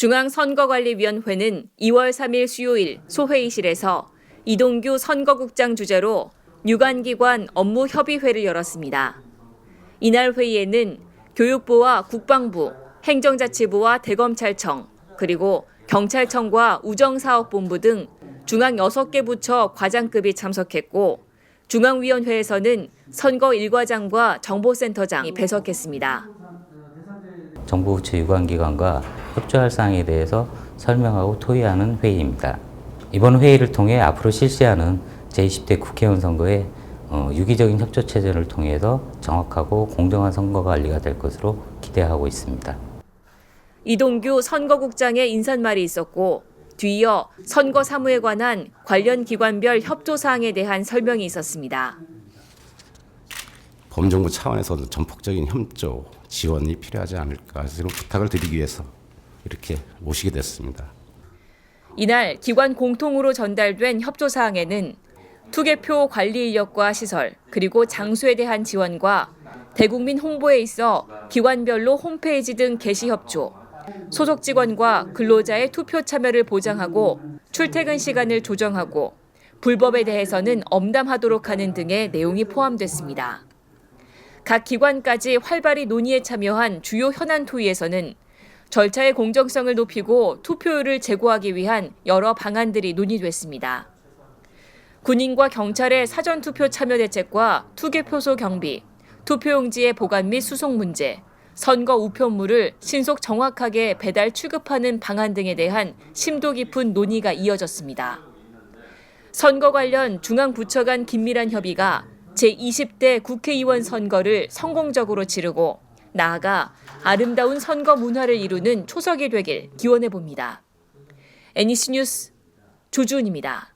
중앙선거관리위원회는 2월 3일 수요일 소회의실에서 이동규 선거국장 주재로 유관기관 업무협의회를 열었습니다. 이날 회의에는 교육부와 국방부, 행정자치부와 대검찰청, 그리고 경찰청과 우정사업본부 등 중앙 6개 부처 과장급이 참석했고 중앙위원회에서는 선거 일과장과 정보센터장이 배석했습니다. 정부부처 유관기관과 협조할 사항에 대해서 설명하고 토의하는 회의입니다. 이번 회의를 통해 앞으로 실시하는 제20대 국회의원 선거에 어, 유기적인 협조 체제를 통해서 정확하고 공정한 선거 관리가 될 것으로 기대하고 있습니다. 이동규 선거국장의 인사말이 있었고 뒤이어 선거 사무에 관한 관련 기관별 협조 사항에 대한 설명이 있었습니다. 범정부 차원에서도 전폭적인 협조 지원이 필요하지 않을까 이런 부탁을 드리기 위해서 이렇게 모시게 됐습니다. 이날 기관 공통으로 전달된 협조 사항에는 투개표 관리 인력과 시설 그리고 장소에 대한 지원과 대국민 홍보에 있어 기관별로 홈페이지 등 게시 협조, 소속 직원과 근로자의 투표 참여를 보장하고 출퇴근 시간을 조정하고 불법에 대해서는 엄담하도록 하는 등의 내용이 포함됐습니다. 각 기관까지 활발히 논의에 참여한 주요 현안 토의에서는 절차의 공정성을 높이고 투표율을 제고하기 위한 여러 방안들이 논의됐습니다. 군인과 경찰의 사전 투표 참여 대책과 투개표소 경비, 투표용지의 보관 및 수송 문제, 선거 우편물을 신속 정확하게 배달 취급하는 방안 등에 대한 심도 깊은 논의가 이어졌습니다. 선거 관련 중앙부처 간 긴밀한 협의가 제20대 국회의원 선거를 성공적으로 치르고 나아가 아름다운 선거 문화를 이루는 초석이 되길 기원해 봅니다. NEC 뉴스 조준입니다.